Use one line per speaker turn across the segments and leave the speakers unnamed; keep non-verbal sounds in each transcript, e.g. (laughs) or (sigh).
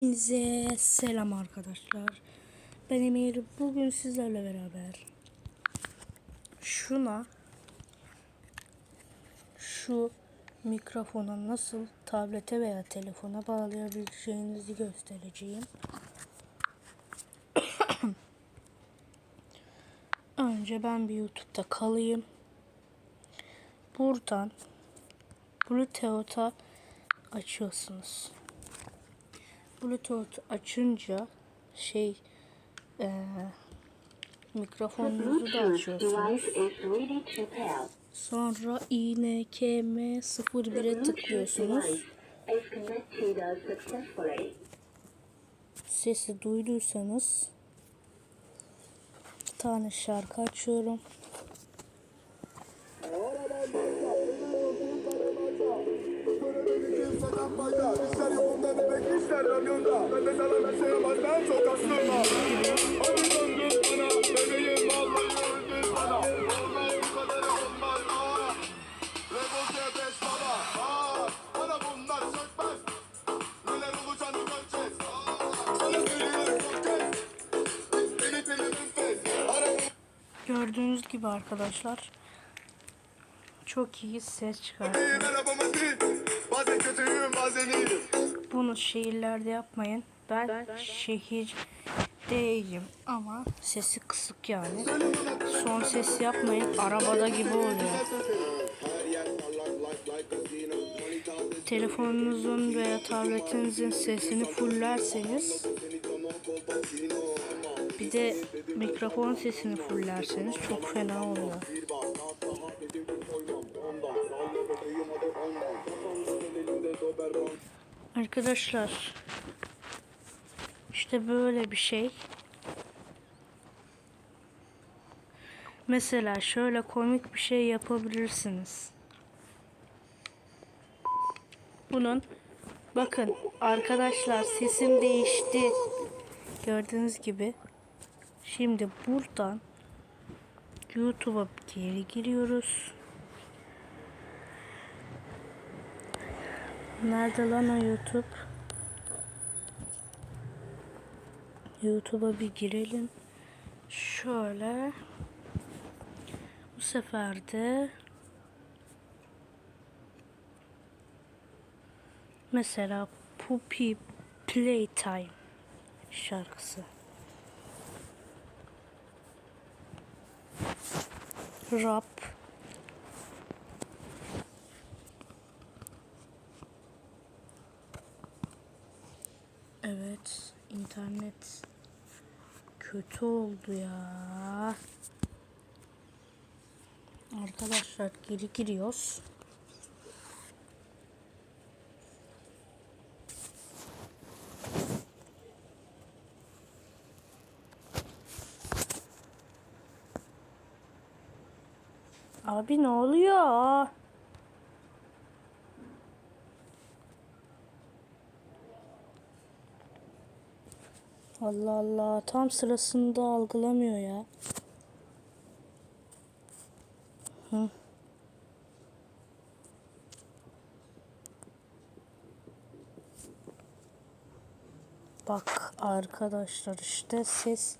Hepinize selam arkadaşlar. Ben Emir. Bugün sizlerle beraber şuna şu mikrofona nasıl tablete veya telefona bağlayabileceğinizi göstereceğim. (coughs) Önce ben bir YouTube'da kalayım. Buradan Bluetooth'a açıyorsunuz. Bluetooth açınca şey eee mikrofonunuzu da açıyorsunuz. Sonra INKM01'e tıklıyorsunuz.
Device is connected successfully.
Sesi duyduysanız bir tane şarkı açıyorum. (laughs)
yolunda demek işler ramyonda Nefes alan yaşayamaz ben çok aslında Hadi döndür bana Bebeğim vallahi öldür bana. Vallahi bu kadar olmaz aa. Revolte beş baba aa. Bana bunlar sökmez. Neler olacağını göreceğiz aa. Sana söylüyorum çok kez Beni telefon Ara
Gördüğünüz gibi arkadaşlar çok iyi ses çıkartıyor. Bunu şehirlerde yapmayın. Ben şehirdeyim ama sesi kısık yani. Son ses yapmayın. Arabada gibi oluyor. Telefonunuzun veya tabletinizin sesini fullerseniz bir de mikrofon sesini fullerseniz çok fena oluyor. Arkadaşlar işte böyle bir şey. Mesela şöyle komik bir şey yapabilirsiniz. Bunun bakın arkadaşlar sesim değişti. Gördüğünüz gibi. Şimdi buradan YouTube'a geri giriyoruz. Nerede lan o YouTube? YouTube'a bir girelim. Şöyle. Bu sefer de mesela Puppy Playtime şarkısı. Rap Evet, internet kötü oldu ya. Arkadaşlar geri giriyoruz. Abi ne oluyor? Allah Allah tam sırasında algılamıyor ya. Hı. Bak arkadaşlar işte ses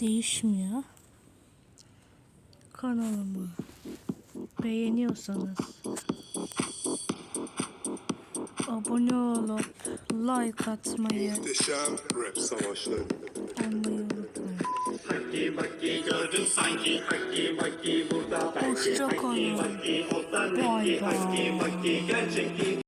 değişmiyor. Kanalımı beğeniyorsanız abone olup like atmayı
Muhteşem rap savaşları
olmayı unutmayın.
Hakki bakki gördüm sanki Hakki bakki burada
Hoşça kalın. Bay bay.
Hakki bakki gerçek